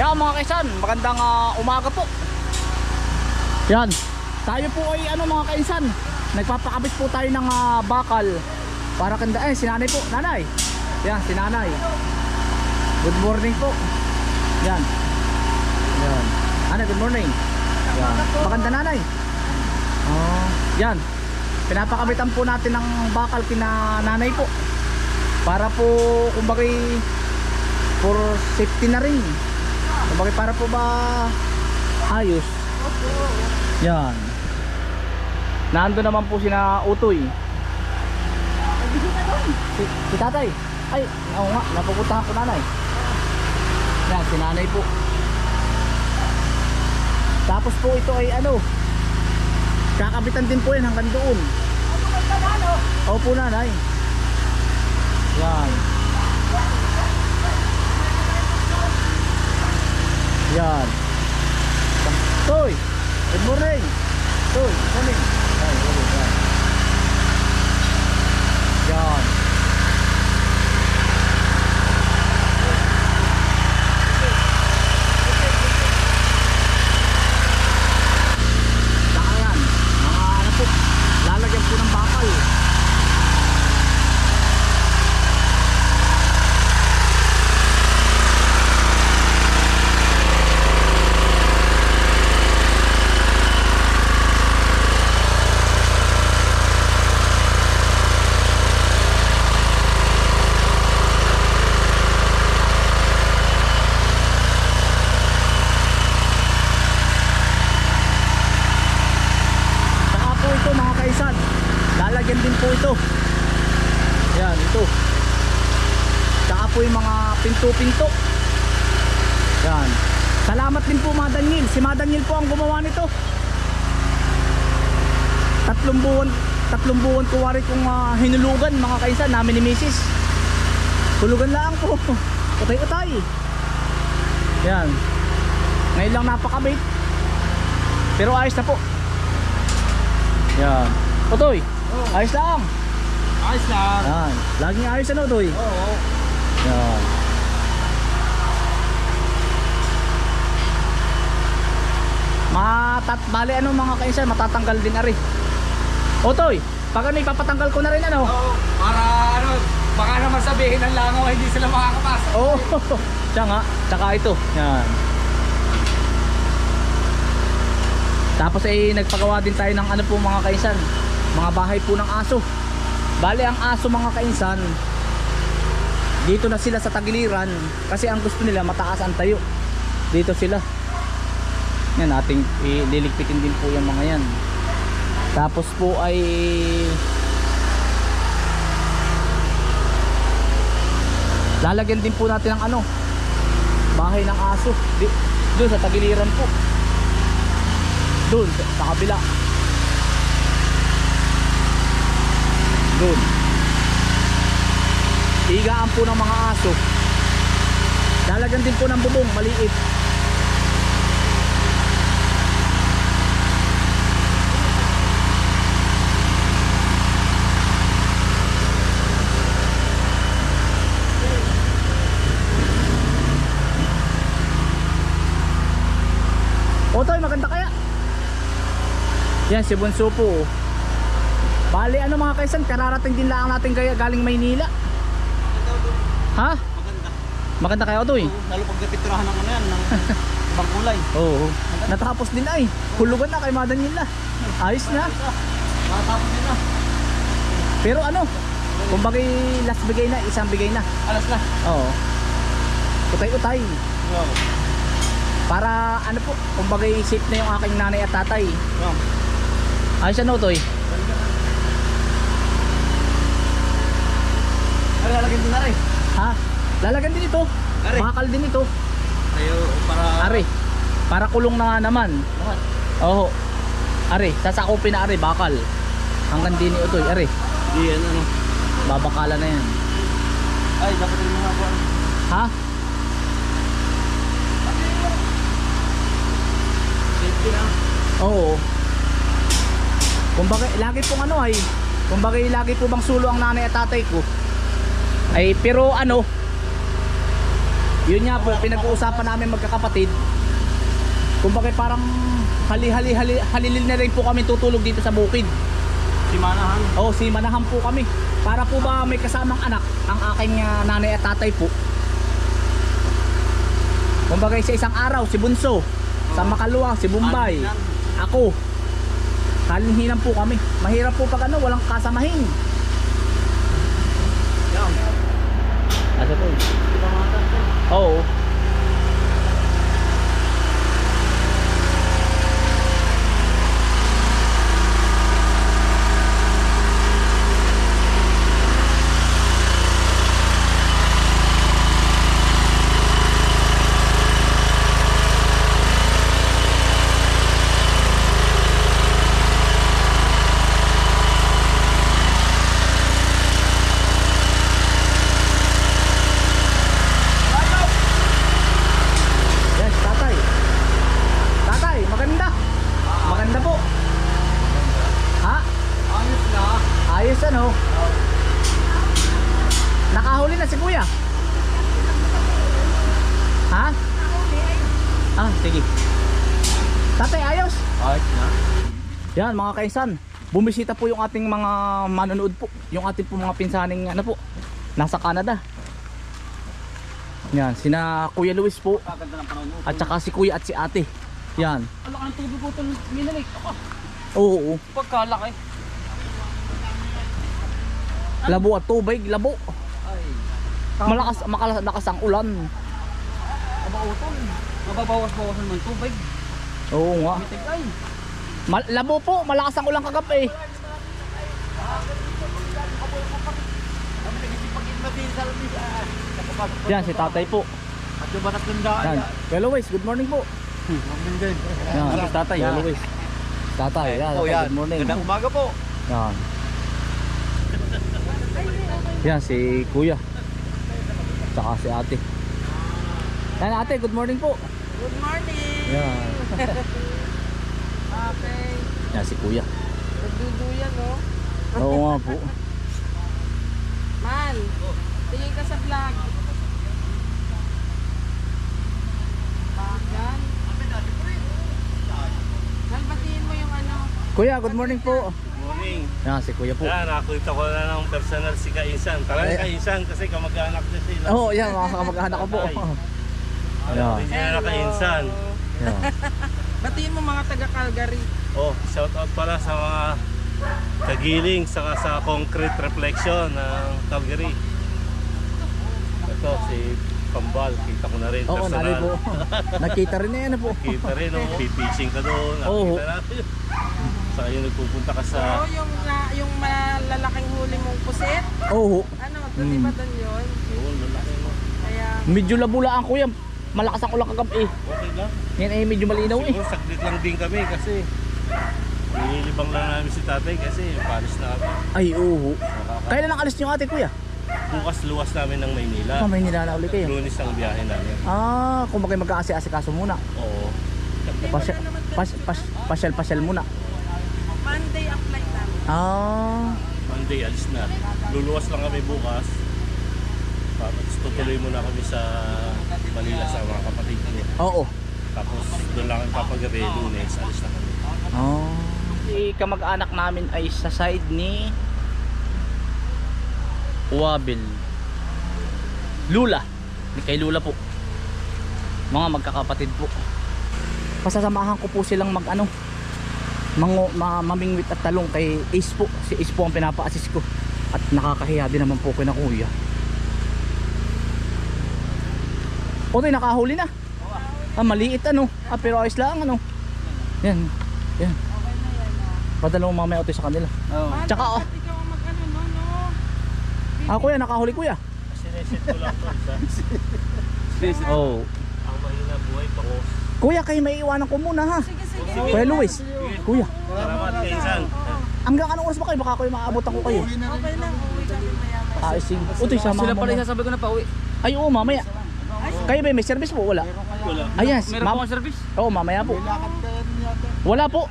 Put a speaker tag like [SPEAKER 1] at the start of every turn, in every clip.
[SPEAKER 1] Yan mga kaisan, magandang ah, umaga po. Yan. Tayo po ay ano mga kaisan, nagpapakabit po tayo ng ah, bakal para kanda eh si nanay po, nanay. Yan, si nanay. Good morning po. Yan. Yan. Nanay, good morning. Yan. Maganda nanay. Oh, yan. Pinapakabitan po natin ng bakal kina nanay po. Para po kumbaga for safety na rin. Kumbaga para po ba ayos. Yan. Nando naman po sina Utoy. Si, si tatay. Ay, oo nga, napupuntahan ko nanay. Yan, si nanay po. Tapos po ito ay ano, kakabitan din po yan hanggang doon. Opo nanay. Yan. Yan. Toy, good morning. Toy, good morning. Yan, good morning. Yan. Yan. Saka yan, mga ano po, lalagyan po ng bakal. Saka po ito mga kaisan, lalagyan din po ito. Yan, ito. Saka po yung mga pinto-pinto. Yan. Salamat din po mga Daniel. Si mga Daniel po ang gumawa nito. Tatlong buwan, tatlong buwan ko wari kong ah, hinulugan mga kaisan namin ni Mrs. Hulugan lang po. Utay-utay. Yan. Ngayon lang napakabait. Pero ayos na po. Yan. Otoy,
[SPEAKER 2] Oh.
[SPEAKER 1] ayos lang.
[SPEAKER 2] Ayos lang.
[SPEAKER 1] Yan. Laging ayos ano, Otoy.
[SPEAKER 2] Oo.
[SPEAKER 1] Yan. Matat bali ano mga kainsan matatanggal din ari. Otoy, pag ano ipapatanggal ko na rin ano.
[SPEAKER 2] Oo. Para ano, baka naman sabihin ng langaw hindi sila makakapasok.
[SPEAKER 1] Oo. Siya nga, tsaka ito. Yan. Tapos ay nagpagawa din tayo ng ano po mga kainsan. Mga bahay po ng aso. Bali ang aso mga kainsan. Dito na sila sa tagiliran kasi ang gusto nila mataas ang tayo. Dito sila. Yan ating ililigpitin din po yung mga yan. Tapos po ay lalagyan din po natin ng ano bahay ng aso Di, doon sa tagiliran po doon sa, kabila doon higaan po ng mga aso lalagyan din po ng bubong maliit Otoy, maganda kaya? Yan, si Bunso po. Bali, ano mga kaisan, kararating din lang natin kaya galing Maynila. Ha?
[SPEAKER 2] Maganda.
[SPEAKER 1] Maganda kaya, Otoy?
[SPEAKER 2] Lalo pag napiturahan ng ano yan, ng ibang kulay.
[SPEAKER 1] Oo. Natapos din ay. Hulugan na kay Madan nila. Ayos na.
[SPEAKER 2] Makatapos din na.
[SPEAKER 1] Pero ano, kumbaga last bigay na, isang bigay na.
[SPEAKER 2] Alas na.
[SPEAKER 1] Oo. Utay-utay.
[SPEAKER 2] Oo.
[SPEAKER 1] Para ano po, kumbaga safe na yung aking nanay at tatay.
[SPEAKER 2] Oo.
[SPEAKER 1] Ayos ano, Otoy?
[SPEAKER 2] Ay, lalagyan din na rin.
[SPEAKER 1] Ha? Lalagyan din ito.
[SPEAKER 2] Are.
[SPEAKER 1] Bakal din ito.
[SPEAKER 2] Ayo, para...
[SPEAKER 1] Are. Para kulong na nga naman.
[SPEAKER 2] Lahat.
[SPEAKER 1] Oo. Are, sasakupin na are, bakal. Hanggang din ito, are.
[SPEAKER 2] Di yan, ano.
[SPEAKER 1] Babakala na yan.
[SPEAKER 2] Ay, dapat yung mga buwan.
[SPEAKER 1] Ha?
[SPEAKER 2] Safety na.
[SPEAKER 1] Oo. Kumbaga, lagi pong ano ay, kumbaga lagi po bang sulo ang nanay at tatay ko. Ay, pero ano, Yun nga po, pinag-uusapan namin magkakapatid. Kung bakit parang hali-hali hali, halilil na rin po kami tutulog dito sa bukid.
[SPEAKER 2] Si Manahan.
[SPEAKER 1] Oo, si Manahan po kami. Para po ba may kasamang anak, ang aking ah, nanay at tatay po. Kumbaga sa isang araw, si Bunso. Sa Makalua, si Bombay. Ako. Kalinhinan po kami. Mahirap po pag ano, walang kasamahin.
[SPEAKER 2] Yan.
[SPEAKER 1] Asa po? Oo. Yes, tatay. Tatay, maganda. Maganda po. Ha?
[SPEAKER 2] Ayos na.
[SPEAKER 1] Ayos ano? Nakahuli na si kuya. Ha? Ah, sige. Tatay, ayos.
[SPEAKER 2] Ayos na.
[SPEAKER 1] Yan mga kaisan, bumisita po yung ating mga manonood po. Yung ating po mga pinsaning ano po, nasa Canada. Yan, sina Kuya Luis po at saka si Kuya at si Ate. Yan.
[SPEAKER 2] Ang laki ng tubig ko ito. Minalik. Ako.
[SPEAKER 1] Oo, oo.
[SPEAKER 2] Pagkalaki.
[SPEAKER 1] Labo at tubig, labo.
[SPEAKER 2] Ay.
[SPEAKER 1] Malakas, makalakas ang ulan.
[SPEAKER 2] Kabautol. Mababawas-bawasan ng tubig.
[SPEAKER 1] Oo nga.
[SPEAKER 2] Mitig ay.
[SPEAKER 1] Mal- labo po, malakas ang ulan kagabi. Yan, si tatay po.
[SPEAKER 2] At yung batas ng daan.
[SPEAKER 1] Kuya Luis, good morning po.
[SPEAKER 2] Morning din.
[SPEAKER 1] Yan, si tatay, Kuya Luis. Tatay, yan,
[SPEAKER 2] Oh,
[SPEAKER 1] tatay,
[SPEAKER 2] yan.
[SPEAKER 1] good morning.
[SPEAKER 2] Gandang umaga po.
[SPEAKER 1] Yan. Yan, si kuya. Tsaka si ate. Yan ate, good morning po.
[SPEAKER 3] Good morning!
[SPEAKER 1] Yan.
[SPEAKER 3] Okay.
[SPEAKER 1] Yan si kuya.
[SPEAKER 3] Nagduduyan, no?
[SPEAKER 1] Oo nga po.
[SPEAKER 3] Man, tingin ka sa vlog. Bagan. Batiin mo yung ano.
[SPEAKER 1] Kuya, good morning po.
[SPEAKER 4] Morning.
[SPEAKER 1] Yan si kuya po.
[SPEAKER 4] Yan, nakita ko na ng personal si Kaisan. Talagang
[SPEAKER 1] Ay.
[SPEAKER 4] Kaisan kasi kamag-anak na sila.
[SPEAKER 1] Oo, oh, yan mga kamag-anak ko po.
[SPEAKER 4] Ano,
[SPEAKER 1] Yeah.
[SPEAKER 4] original na Kaisan.
[SPEAKER 1] Yan.
[SPEAKER 3] Batiin mo mga taga Calgary.
[SPEAKER 4] Oh, shout out pala sa mga kagiling saka sa concrete reflection ng Calgary. Ito si Pambal, kita ko na rin
[SPEAKER 1] Oo,
[SPEAKER 4] personal.
[SPEAKER 1] nali po. Nakita rin na yan po.
[SPEAKER 4] Kita rin, oh, pipishing ka doon.
[SPEAKER 1] Oo.
[SPEAKER 4] Nakita natin. Saka yung nagpupunta ka sa
[SPEAKER 3] Oo, yung, na, yung malalaking huli mong pusit.
[SPEAKER 1] Oo.
[SPEAKER 3] Ano, doon di ba
[SPEAKER 1] Hmm.
[SPEAKER 3] doon yun?
[SPEAKER 4] doon, lalaki mo.
[SPEAKER 3] Kaya,
[SPEAKER 1] Medyo labulaan kuya. Malakas ang ulan kagabi.
[SPEAKER 4] Okay lang.
[SPEAKER 1] Yan ay medyo malinaw eh.
[SPEAKER 4] Siguro saglit lang din kami kasi nililibang lang namin si tatay kasi palis na kami.
[SPEAKER 1] Ay, oo. Kailan ang alis niyo ate kuya?
[SPEAKER 4] Bukas luwas namin ng Maynila.
[SPEAKER 1] Oh, may nilala uli kayo.
[SPEAKER 4] Lunes ang biyahe namin.
[SPEAKER 1] Ah, kung bakit magkaasi-asikaso muna.
[SPEAKER 4] Oo.
[SPEAKER 1] Pasyal, pas, pas, pasyal, pasyal muna.
[SPEAKER 3] Monday ang flight namin.
[SPEAKER 1] Ah,
[SPEAKER 4] Monday alis na. Luluwas lang kami bukas. Tapos tutuloy muna kami sa Manila sa mga kapatid ko.
[SPEAKER 1] oo.
[SPEAKER 4] Tapos doon lang kami papagabi, lunes, alis na kami.
[SPEAKER 1] Oh. Si kamag-anak namin ay sa side ni Wabil. Lula. Ni kay Lula po. Mga magkakapatid po. Pasasamahan ko po silang mag ano mango, ma, mamingwit at talong kay Ace po. Si Ace po ang pinapa-assist ko. At nakakahiya din naman po kina kuya. Otoy, nakahuli na. Ah, maliit ano. Ah, pero ayos lang ano. Yan. Yan. Padala mo mamaya otoy sa kanila.
[SPEAKER 3] Man,
[SPEAKER 1] Tsaka, oh.
[SPEAKER 3] bakit ikaw ang mag-ano, no, no?
[SPEAKER 1] Ah, kuya, nakahuli kuya.
[SPEAKER 4] Sineset ko lang to sa
[SPEAKER 1] Oh.
[SPEAKER 4] ang mahina buhay pako.
[SPEAKER 1] Kuya, kayo may iwanan ko muna ha.
[SPEAKER 3] Sige, sige.
[SPEAKER 1] Kuya Luis. Kuya,
[SPEAKER 4] Salamat kay Insan.
[SPEAKER 1] hanggang anong oras ba kayo? Baka kayo maaabotan ko kayo.
[SPEAKER 3] Okay lang, uwi kami maya-maya.
[SPEAKER 1] Ah, sige. Utoy, sama
[SPEAKER 2] Sila pala
[SPEAKER 1] na.
[SPEAKER 2] isasabi ko na pa uwi.
[SPEAKER 1] Ay, oo, mamaya. Kayo ba may service po? Wala.
[SPEAKER 4] Wala.
[SPEAKER 1] Ah, yes.
[SPEAKER 2] Meron po akong service.
[SPEAKER 1] Oo, mamaya po. Wala po.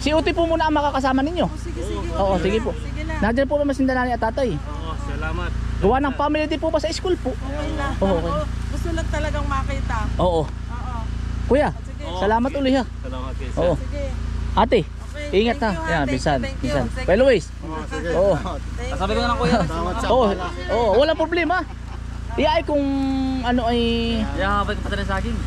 [SPEAKER 1] Si Utoy po muna ang makakasama ninyo.
[SPEAKER 3] Oh, sige, sige.
[SPEAKER 1] Oo, sige po.
[SPEAKER 3] Sige na.
[SPEAKER 1] Nandiyan po ba masindanan at tatay?
[SPEAKER 4] Oo, salamat.
[SPEAKER 1] Gawa ng family day po ba sa school po?
[SPEAKER 3] Okay na.
[SPEAKER 1] Oo, okay.
[SPEAKER 3] Oo, Gusto lang talagang
[SPEAKER 1] Oo.
[SPEAKER 3] Oo.
[SPEAKER 1] Kuya,
[SPEAKER 3] Sige.
[SPEAKER 1] salamat uli ha.
[SPEAKER 4] Salamat kayo.
[SPEAKER 1] Oo.
[SPEAKER 3] Sige.
[SPEAKER 1] Ate,
[SPEAKER 3] Okay.
[SPEAKER 1] ingat ha.
[SPEAKER 3] thank you,
[SPEAKER 1] Yan. Pinsan.
[SPEAKER 3] Thank
[SPEAKER 1] Well, Luis.
[SPEAKER 5] sige.
[SPEAKER 1] Oo.
[SPEAKER 3] Thank
[SPEAKER 2] Sabi ko na lang kuya.
[SPEAKER 5] Salamat sa
[SPEAKER 1] Oo.
[SPEAKER 5] pala.
[SPEAKER 1] Oo, wala problema. Iyay kung ano ay...
[SPEAKER 2] Yakapin ko pa sa saging.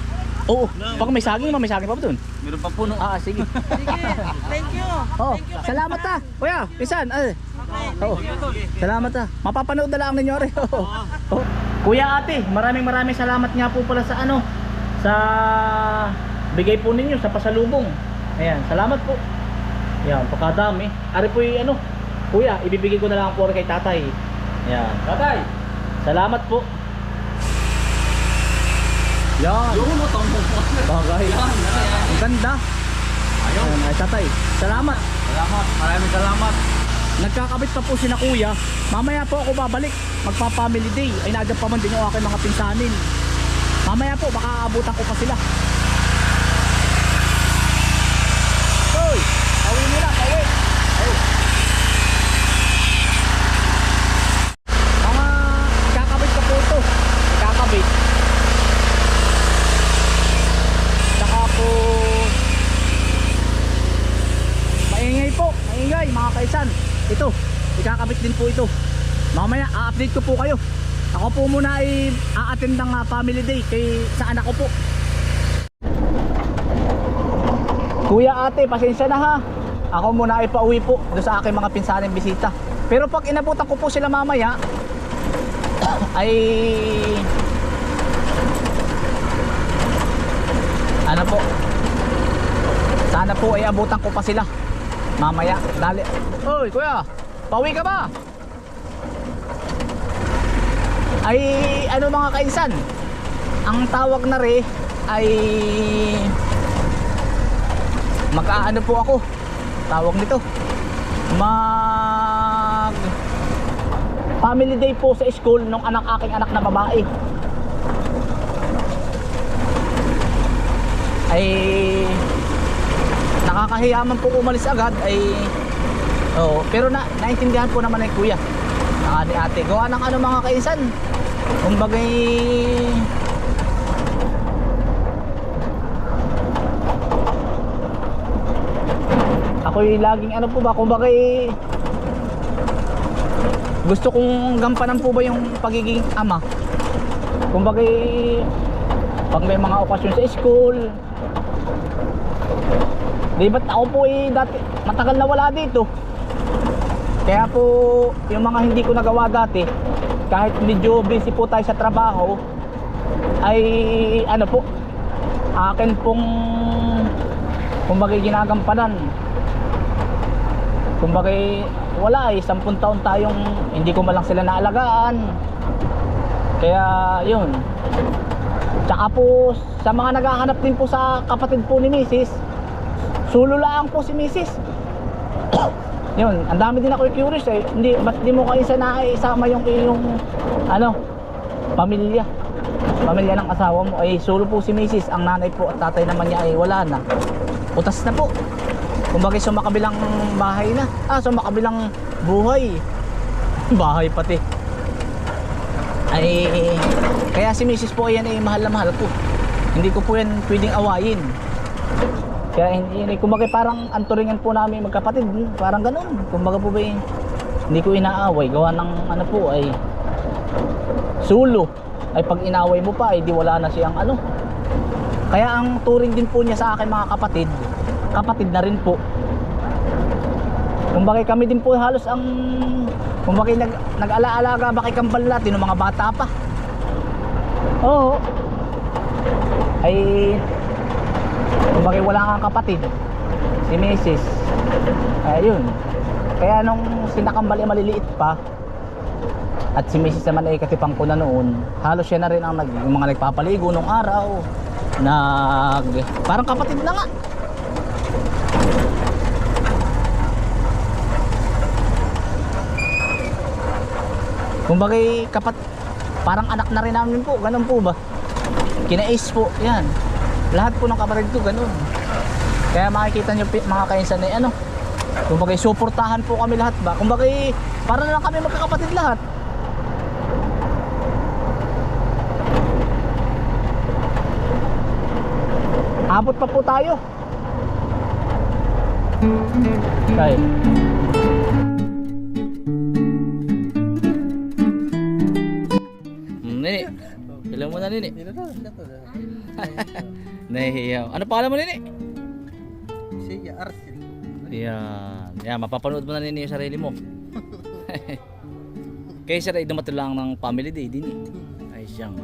[SPEAKER 1] Oo, pag may saging, may saging pa ba dun?
[SPEAKER 2] Meron pa puno.
[SPEAKER 1] Ah, sige.
[SPEAKER 3] Sige. Thank you.
[SPEAKER 1] Oh,
[SPEAKER 3] Thank you.
[SPEAKER 1] salamat ha. Kuya, pinsan. Ay,
[SPEAKER 3] Okay.
[SPEAKER 1] Oo. Salamat ha. Mapapanood na lang ninyo rin. Oo. Kuya ate, maraming maraming salamat nga po pala sa ano sa bigay po ninyo sa pasalubong. Ayan, salamat po. Ayan, pagkadami. Ari po yung ano, kuya, ibibigay ko na lang po kay tatay. Ayan. Tatay, salamat po. Yan.
[SPEAKER 2] Yung mo tong
[SPEAKER 1] Bagay. Ang ganda. Ayan, ay, tatay. Salamat.
[SPEAKER 2] Salamat. Maraming salamat.
[SPEAKER 1] Nagkakabit pa po si na kuya. Mamaya po ako babalik. Magpa-family day. Ay nandiyan pa man din yung aking mga pinsanin. Mamaya po baka aabutan ko pa sila. Hoy! Awi nila, awi. Ay. Mga kakabit pa po ito. Kakabit. Saka po Maingay po, maingay mga kaisan. Ito, ikakabit din po ito. A-update ko po kayo. Ako po muna ay a-attend ng ah, family day kay sa anak ko po. Kuya ate, pasensya na ha. Ako muna ay pauwi po doon sa aking mga pinsaning bisita. Pero pag inabutan ko po sila mamaya, ay ano po sana po ay abutan ko pa sila mamaya dali Oy kuya pauwi ka ba ay ano mga kainsan ang tawag na re ay mag-aano po ako? Tawag nito. Mag family day po sa school nung anak aking anak na babae. Ay nakakahiyaman po umalis agad ay oo pero na naintindihan po naman ay kuya saka ni ate. Gawa ng ano mga kaisan. Kumbagay ako'y laging ano po ba? Kumbagay gusto kong gampanan po ba yung pagiging ama? Kumbagay pag may mga okasyon sa school. Di ba't ako po eh dati matagal na wala dito kaya po yung mga hindi ko nagawa dati kahit medyo busy po tayo sa trabaho ay ano po akin pong kumbaga ginagampanan kumbaga wala eh 10 taon tayong hindi ko malang sila naalagaan kaya yun Tsaka po sa mga naghahanap din po sa kapatid po ni Mrs. Sulo lang po si Mrs. Yun, ang dami din ako curious eh. Hindi, ba't di mo kayo sa naisama yung iyong ano, pamilya? Pamilya ng asawa mo ay sulo po si Mrs. Ang nanay po at tatay naman niya ay wala na. Utas na po. Kumbaga sa makabilang bahay na. Ah, sa makabilang buhay. bahay pati ay kaya si Mrs. po yan ay mahal na mahal ko hindi ko po yan pwedeng awayin kaya hindi kumbaga parang anturingan po namin magkapatid parang ganun. Kumbaga po ba eh, hindi ko inaaway. Gawa ng ano po ay sulo ay pag inaway mo pa ay di wala na siyang ano. Kaya ang turing din po niya sa akin mga kapatid kapatid na rin po. Kumbaga kami din po halos ang kumbaga nag, nag-alaalaga ba Kambal natin ng mga bata pa? Oo. Ay kumbaga wala kang kapatid si Mrs. ayun kaya nung sinakambal ay maliliit pa at si Mrs. naman ay katipang ko na noon halos siya na rin ang nag, mga nagpapaligo nung araw nag parang kapatid na nga Kumbaga kapat parang anak na rin namin po, ganun po ba? Kina-ace po, yan. Lahat po ng kapatid ko ganun. Kaya makikita nyo mga kainsan ay ano, kumbaga suportahan po kami lahat ba? Kumbaga para na lang kami magkakapatid lahat. Aabot pa po tayo. Tay. Hmm, Nini. Ilan mo na nini? Nahihiyaw. Ano pangalan mo nini?
[SPEAKER 2] Siya, Arsil.
[SPEAKER 1] Yan. Yan, mapapanood mo na nini yung sarili mo. Kaya siya rin dumato lang ng family day din eh. Ay siyang.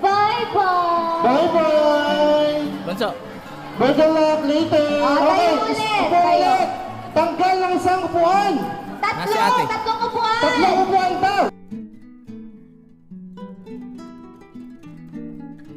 [SPEAKER 3] Bye-bye!
[SPEAKER 6] Bye-bye! Better luck later!
[SPEAKER 3] Tayo ulit,
[SPEAKER 6] ulit! Tanggal ng isang upuan!
[SPEAKER 3] Tatlo! Tatlong upuan!
[SPEAKER 6] Tatlong upuan daw!